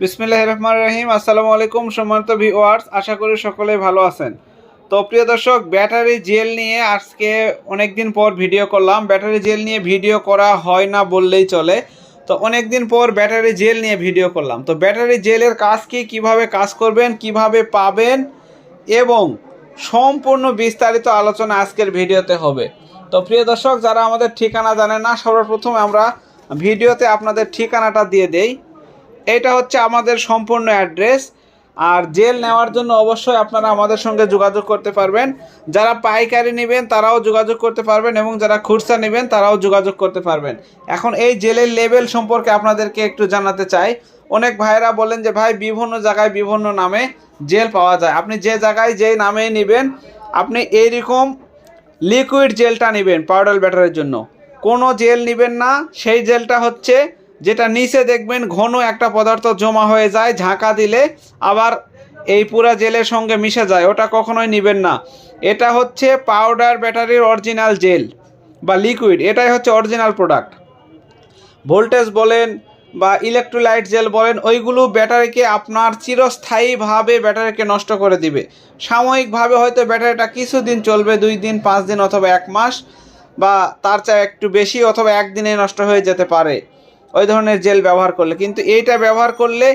বিসমিল্লাহ রহমান রহিম আসসালামু আলাইকুম সম্মানিত ভিওয়ার্স আশা করি সকলে ভালো আছেন। তো প্রিয় দর্শক, ব্যাটারি জেল নিয়ে আজকে অনেক দিন পর ভিডিও করলাম। ব্যাটারি জেল নিয়ে ভিডিও করা হয় না বললেই চলে। তো অনেক দিন পর ব্যাটারি জেল নিয়ে ভিডিও করলাম। তো ব্যাটারি জেলের কাজ কি, কীভাবে কাজ করবেন, কীভাবে পাবেন এবং সম্পূর্ণ বিস্তারিত আলোচনা আজকের ভিডিওতে হবে। তো প্রিয় দর্শক, যারা আমাদের ঠিকানা জানেন না, সর্বপ্রথম আমরা ভিডিওতে আপনাদের ঠিকানাটা দিয়ে দেই। এটা হচ্ছে আমাদের সম্পূর্ণ অ্যাড্রেস। আর জেল নেওয়ার জন্য অবশ্যই আপনারা আমাদের সঙ্গে যোগাযোগ করতে পারবেন। যারা পাইকারি নেবেন, তারাও যোগাযোগ করতে পারবেন এবং যারা খুচরা নেবেন, তারাও যোগাযোগ করতে পারবেন। এখন এই জেলের লেভেল সম্পর্কে আপনাদেরকে একটু জানাতে চাই। অনেক ভাইরা বলেন যে, ভাই, বিভিন্ন জায়গায় বিভিন্ন নামে জেল পাওয়া যায়। আপনি যে জায়গায় যেই নামেই নেবেন, আপনি এইরকম লিকুইড জেলটা নেবেন পাউডার ব্যাটারের জন্য। কোনো জেল নেবেন না। সেই জেলটা হচ্ছে যেটা নিচে দেখবেন ঘন একটা পদার্থ জমা হয়ে যায়, ঝাঁকা দিলে আবার এই পুরা জেলের সঙ্গে মিশে যায়। ওটা কখনোই নেবেন না। এটা হচ্ছে পাউডার ব্যাটারির অরিজিনাল জেল বা লিকুইড এটাই হচ্ছে অরিজিনাল প্রোডাক্ট ভোল্টেজ বলেন বা ইলেকট্রোলাইট জেল বলেন, ওইগুলো ব্যাটারিকে আপনার চিরস্থায়ীভাবে ব্যাটারিকে নষ্ট করে দিবে। সাময়িকভাবে হয়তো ব্যাটারিটা কিছুদিন চলবে, দুই দিন, পাঁচ দিন অথবা এক মাস বা তার চেয়ে একটু বেশি অথবা একদিনে নষ্ট হয়ে যেতে পারে। ওই ধরনের জেল ব্যবহার করলে। কিন্তু এইটা ব্যবহার করলে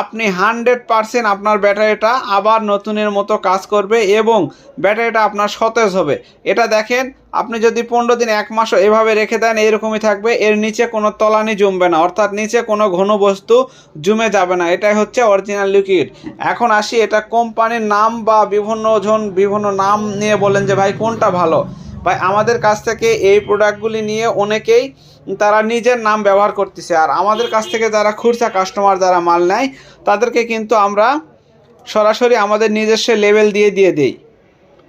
আপনি হান্ড্রেড পারসেন্ট আপনার ব্যাটারিটা আবার নতুনের মতো কাজ করবে এবং ব্যাটারিটা আপনার সতেজ হবে। এটা দেখেন, আপনি যদি পনেরো দিন, এক মাসও এভাবে রেখে দেন এরকমই থাকবে। এর নিচে কোনো তলানি জমবে না, অর্থাৎ নিচে কোনো ঘন বস্তু জমে যাবে না। এটাই হচ্ছে অরিজিনাল লিকুইড এখন আসি, এটা কোম্পানির নাম বা বিভিন্ন জন বিভিন্ন নাম নিয়ে বলেন যে, ভাই, কোনটা ভালো? ভাই, আমাদের কাছ থেকে এই প্রোডাক্টগুলি নিয়ে অনেকেই তারা নিজের নাম ব্যবহার করতেছে। আর আমাদের কাছ থেকে যারা খুচরা কাস্টমার যারা মাল নেয়, তাদেরকে কিন্তু আমরা সরাসরি আমাদের নিজস্ব লেভেল দিয়ে দিয়ে দেই।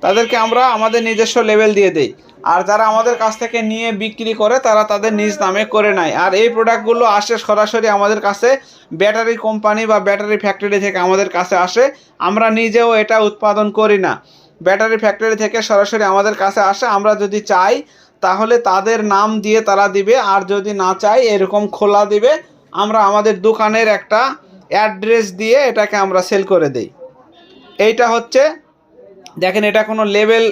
তাদেরকে আমরা আমাদের নিজস্ব লেভেল দিয়ে দেই। আর যারা আমাদের কাছ থেকে নিয়ে বিক্রি করে, তারা তাদের নিজ নামে করে নেয়। আর এই প্রোডাক্টগুলো আসে সরাসরি আমাদের কাছে ব্যাটারি কোম্পানি বা ব্যাটারি ফ্যাক্টরি থেকে আমাদের কাছে আসে। আমরা নিজেও এটা উৎপাদন করি না। ব্যাটারি ফ্যাক্টরি থেকে সরাসরি আমাদের কাছে আসে। আমরা যদি চাই তাহলে তাদের নাম দিয়ে তারা দিবে, আর যদি না চাই এরকম খোলা দিবে, আমরা আমাদের দোকানের একটা অ্যাড্রেস দিয়ে এটাকে আমরা সেল করে দেই। এইটা হচ্ছে, দেখেন এটা কোনো লেভেল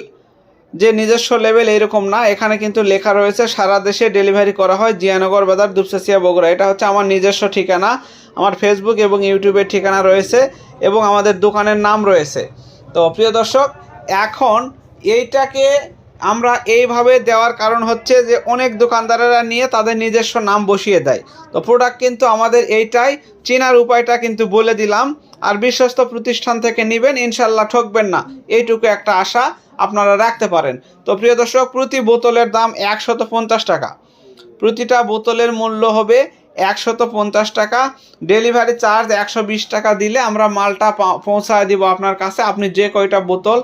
যে নিজস্ব লেভেল এরকম না, এখানে কিন্তু লেখা রয়েছে, সারা দেশে ডেলিভারি করা হয় জিয়ানগর বাজার, দুপসাসিয়া বগুড়া। এটা হচ্ছে আমার নিজস্ব ঠিকানা, আমার ফেসবুক এবং ইউটিউবের ঠিকানা রয়েছে, এবং আমাদের দোকানের নাম রয়েছে। তো প্রিয় দর্শক, এখন এইটাকে আমরা এইভাবে দেওয়ার কারণ হচ্ছে যে অনেক দোকানদারেরা নিয়ে তাদের নিজস্ব নাম বসিয়ে দেয়। তো প্রোডাক্ট কিন্তু আমাদের এইটাই, চেনার উপায়টা কিন্তু বলে দিলাম। আর বিশ্বস্ত প্রতিষ্ঠান থেকে নেবেন ইনশাল্লাহ ঠকবেন না। এইটুকু একটা আশা আপনারা রাখতে পারেন। তো প্রিয় দর্শক, প্রতি বোতলের দাম একশত পঞ্চাশ টাকা। প্রতিটা বোতলের মূল্য হবে একশত পঞ্চাশ টাকা। ডেলিভারি চার্জ একশো বিশ টাকা দিলে আমরা মালটা পৌঁছায় দিব আপনার কাছে। আপনি যে কয়টা বোতল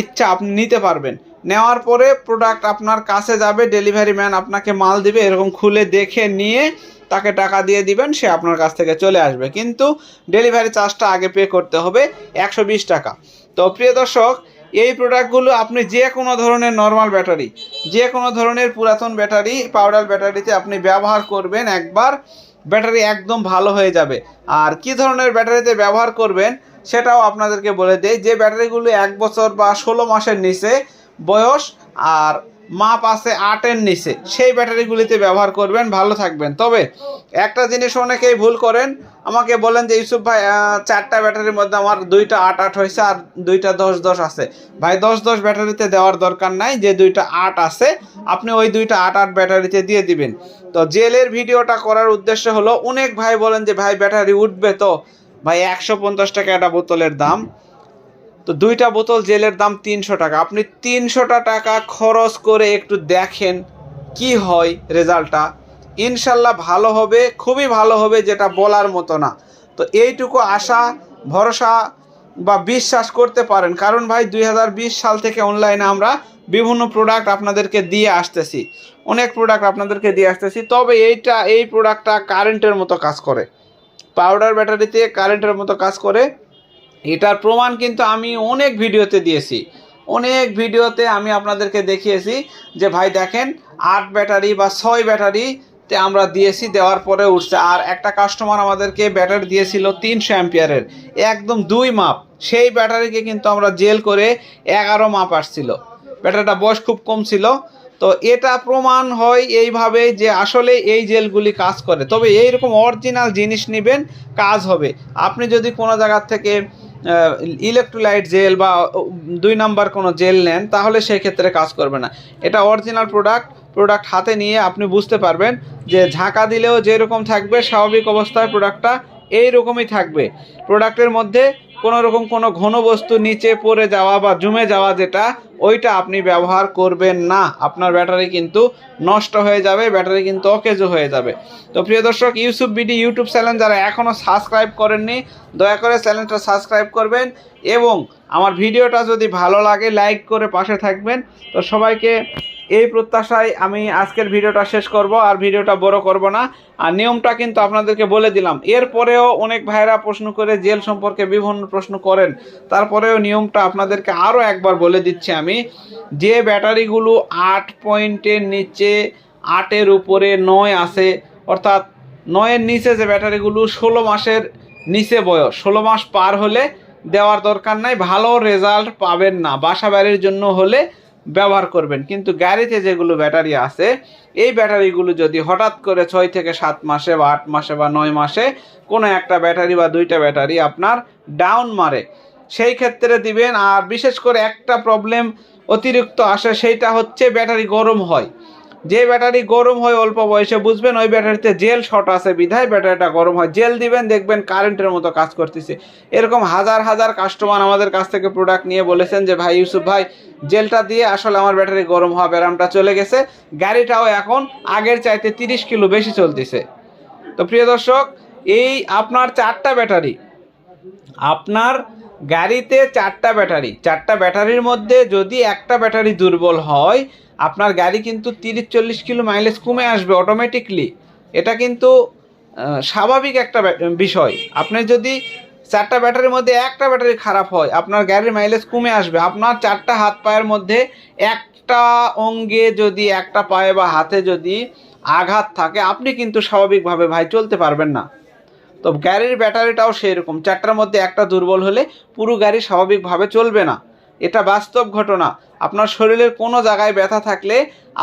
ইচ্ছা আপনি নিতে পারবেন। নেওয়ার পরে প্রোডাক্ট আপনার কাছে যাবে ডেলিভারি ম্যান আপনাকে মাল দিবে, এরকম খুলে দেখে নিয়ে তাকে টাকা দিয়ে দিবেন, সে আপনার কাছ থেকে চলে আসবে। কিন্তু ডেলিভারি চার্জটা আগে পে করতে হবে একশো বিশ টাকা। তো প্রিয় দর্শক, এই প্রোডাক্টগুলো আপনি যে কোনো ধরনের নর্মাল ব্যাটারি যে কোনো ধরনের পুরাতন ব্যাটারি পাউডার ব্যাটারিতে আপনি ব্যবহার করবেন, একবার ব্যাটারি একদম ভালো হয়ে যাবে। আর কি ধরনের ব্যাটারিতে ব্যবহার করবেন, সেটাও আপনাদেরকে বলে দেয় যে ব্যাটারিগুলো এক বছর বা ষোলো মাসের নিচে বয়স আর মাপ আছে আটের নিচে। সেই ব্যাটারিগুলিতে ব্যবহার করবেন, ভালো থাকবেন। তবে একটা জিনিস অনেকেই ভুল করেন। আমাকে বলেন যে, ইউসুফ ভাই চারটা ব্যাটারির মধ্যে আমার দুইটা আট আট হয়েছে আর দুইটা দশ দশ আছে। ভাই, দশ দশ ব্যাটারিতে দেওয়ার দরকার নাই, যে দুইটা আট আছে, আপনি ওই দুইটা আট আট ব্যাটারিতে দিয়ে দিবেন। তো জেলের ভিডিওটা করার উদ্দেশ্য হলো, অনেক ভাই বলেন যে, ভাই, ব্যাটারি উঠবে তো? ভাই, একশো পঞ্চাশ টাকা একটা বোতলের দাম। তো দুইটা বোতল জেলের দাম তিনশো টাকা। আপনি তিনশোটা টাকা খরচ করে একটু দেখেন কি হয় রেজাল্টটা। ইনশাল্লাহ ভালো হবে, খুবই ভালো হবে যেটা বলার মতো না। তো এইটুকু আশা, ভরসা বা বিশ্বাস করতে পারেন। কারণ ভাই, দুই হাজার বিশ সাল থেকে অনলাইনে আমরা বিভিন্ন প্রোডাক্ট আপনাদেরকে দিয়ে আসতেছি। অনেক প্রোডাক্ট আপনাদেরকে দিয়ে আসতেছি। তবে এইটা, এই প্রোডাক্টটা কারেন্টের মতো কাজ করে। পাউডার ব্যাটারিতে কারেন্টের মতো কাজ করে। এটার প্রমাণ কিন্তু আমি অনেক ভিডিওতে দিয়েছি। অনেক ভিডিওতে আমি আপনাদেরকে দেখিয়েছি যে ভাই দেখেন, আট ব্যাটারি বা ছয় ব্যাটারি তে আমরা দিয়েছি, দেওয়ার পরে উঠছে। আর একটা কাস্টমার আমাদেরকে ব্যাটারি দিয়েছিল তিনশো অ্যাম্পিয়ারের। একদম দুই মাপ। সেই ব্যাটারিকে কিন্তু আমরা জেল করে এগারো মাপ আসছিল। ব্যাটারিটা বয়স খুব কম ছিল। তো এটা প্রমাণ হয় এইভাবে যে আসলে এই জেলগুলি কাজ করে। তবে এইরকম অরিজিনাল জিনিস নেবেন, কাজ হবে। আপনি যদি কোনো জায়গার থেকে ইলেকট্রোলাইট জেল বা দুই নাম্বার কোনো জেল নেন, তাহলে সেই ক্ষেত্রে কাজ করবে না। এটা অরিজিনাল প্রোডাক্ট প্রোডাক্ট হাতে নিয়ে আপনি বুঝতে পারবেন যে ঝাঁকা দিলেও যেরকম থাকবে, স্বাভাবিক অবস্থায় প্রোডাক্টটা এই রকমই থাকবে। প্রোডাক্টের মধ্যে কোনো রকম কোনো ঘন বস্তু নিচে পড়ে যাওয়া বা জমে যাওয়া যেটা, ওইটা আপনি ব্যবহার করবেন না। আপনার ব্যাটারি কিন্তু নষ্ট হয়ে যাবে, ব্যাটারি কিন্তু অকেজো হয়ে যাবে। তো প্রিয় দর্শক, ইউসুফ বিডি ইউটিউব চ্যানেল যারা এখনও সাবস্ক্রাইব করেননি, দয়া করে চ্যানেলটা সাবস্ক্রাইব করবেন এবং আমার ভিডিওটা যদি ভালো লাগে, লাইক করে পাশে থাকবেন। তো সবাইকে এই প্রত্যাশায় আমি আজকের ভিডিওটা শেষ করব, আর ভিডিওটা বড় করব না। আর নিয়মটা কিন্তু আপনাদেরকে বলে দিলাম। এরপরেও অনেক ভাইরা প্রশ্ন করে, জেল সম্পর্কে বিভিন্ন প্রশ্ন করেন। তারপরেও নিয়মটা আপনাদেরকে আরও একবার বলে দিচ্ছি আমি। যে ব্যাটারিগুলো আট পয়েন্টের নিচে, আটের উপরে নয় আছে, অর্থাৎ নয়ের নিচে যে ব্যাটারিগুলো, ষোলো মাসের নিচে বয়স, ষোলো মাস পার হলে দেওয়ার দরকার নাই। ভালো রেজাল্ট পাবেন না। বাসা বাড়ির জন্য হলে ব্যবহার করবেন। কিন্তু গাড়িতে যেগুলো ব্যাটারি আছে, এই ব্যাটারিগুলো যদি হঠাৎ করে ছয় থেকে সাত মাসে বা আট মাসে বা নয় মাসে কোনো একটা ব্যাটারি বা দুইটা ব্যাটারি আপনার ডাউন মারে, সেই ক্ষেত্রে দিবেন। আর বিশেষ করে একটা প্রবলেম অতিরিক্ত আসে, সেইটা হচ্ছে ব্যাটারি গরম হয়। যে ব্যাটারি গরম হয় অল্প বয়সে বুঝবেন, ওই ব্যাটারিতে জেল শর্ট আছে, বিধায় ব্যাটারিটা গরম হয়। জেল দিবেন, দেখবেন কারেন্টের মতো কাজ করতেছে। এরকম হাজার হাজার কাস্টমার আমাদের কাছ থেকে প্রোডাক্ট নিয়ে বলেছেন যে, ভাই ইউসুফ ভাই, জেলটা দিয়ে আসলে আমার ব্যাটারি গরম হওয়া ব্যারামটা চলে গেছে। গাড়িটাও এখন আগের চাইতে তিরিশ কিলো বেশি চলতেছে। তো প্রিয় দর্শক, এই আপনার চারটা ব্যাটারি, আপনার গাড়িতে চারটা ব্যাটারি, চারটা ব্যাটারির মধ্যে যদি একটা ব্যাটারি দুর্বল হয় আপনার গাড়ি কিন্তু তিরিশ, চল্লিশ কিলো মাইলেজ কমে আসবে অটোমেটিকলি এটা কিন্তু স্বাভাবিক একটা বিষয়। আপনি যদি চারটা ব্যাটারির মধ্যে একটা ব্যাটারি খারাপ হয়, আপনার গাড়ির মাইলেজ কমে আসবে। আপনার চারটা হাত পায়ের মধ্যে একটা অঙ্গে যদি, একটা পায়ে বা হাতে যদি আঘাত থাকে, আপনি কিন্তু স্বাভাবিকভাবে ভাই চলতে পারবেন না। তো গাড়ির ব্যাটারিটাও সেই রকম চারটার মধ্যে একটা দুর্বল হলে পুরো গাড়ি স্বাভাবিকভাবে চলবে না। এটা বাস্তব ঘটনা। আপনার শরীরের কোনো জায়গায় ব্যথা থাকলে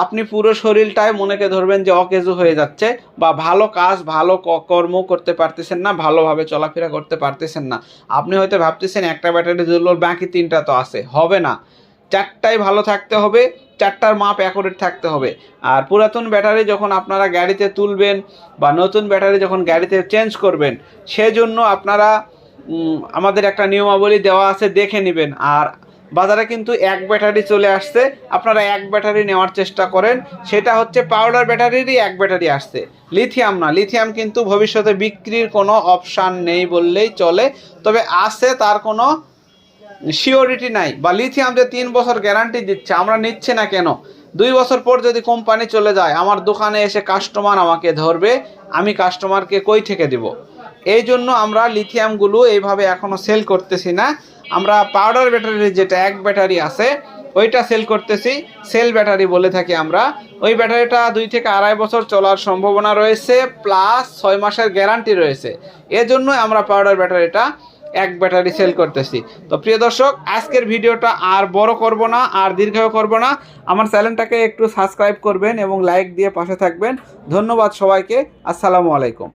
আপনি পুরো শরীরটাই মনেকে ধরবেন যে অকেজু হয়ে যাচ্ছে বা ভালো কাজ, ভালো কর্ম করতে পারতেছেন না, ভালোভাবে চলাফেরা করতে পারতেছেন না। আপনি হয়তো ভাবতেছেন, একটা ব্যাটারি দুর্বল বাকি তিনটা তো আছে। হবে না। চারটাই ভালো থাকতে হবে, চারটার মাপ অ্যাকুরেট থাকতে হবে। আর পুরাতন ব্যাটারি যখন আপনারা গাড়িতে তুলবেন বা নতুন ব্যাটারি যখন গাড়িতে চেঞ্জ করবেন, সেজন্য আপনারা আমাদের একটা নিয়মাবলী দেওয়া আছে, দেখে নেবেন। আর বাজারে কিন্তু এক ব্যাটারি চলে আসছে। আপনারা এক ব্যাটারি নেওয়ার চেষ্টা করেন। সেটা হচ্ছে পাউডার ব্যাটারিরই এক ব্যাটারি আসছে। লিথিয়াম না, লিথিয়াম কিন্তু ভবিষ্যতে বিক্রির কোনো অপশান নেই বললেই চলে। তবে আছে, তার কোনো সিওরিটি নাই বা লিথিয়াম যে তিন বছর গ্যারান্টি দিচ্ছে, আমরা নিচ্ছে না কেন? দুই বছর পর যদি কোম্পানি চলে যায়, আমার দোকানে এসে কাস্টমার আমাকে ধরবে, আমি কাস্টমারকে কই থেকে দিব? এই জন্য আমরা লিথিয়ামগুলো এইভাবে এখনও সেল করতেছি না। আমরা পাউডার ব্যাটারির যেটা এক ব্যাটারি আছে, ওইটা সেল করতেছি। সেল ব্যাটারি বলে থাকি আমরা। ওই ব্যাটারিটা দুই থেকে আড়াই বছর চলার সম্ভাবনা রয়েছে প্লাস ছয় মাসের গ্যারান্টি রয়েছে। এজন্যই আমরা পাউডার ব্যাটারিটা এক ব্যাটারি সেল করতেছি। তো প্রিয় দর্শক, আজকের ভিডিওটা আর বড় করব না, আর দীর্ঘায়ু করব না। আমার চ্যানেলটাকে একটু সাবস্ক্রাইব করবেন এবং লাইক দিয়ে পাশে থাকবেন। ধন্যবাদ সবাইকে। আসসালামু আলাইকুম।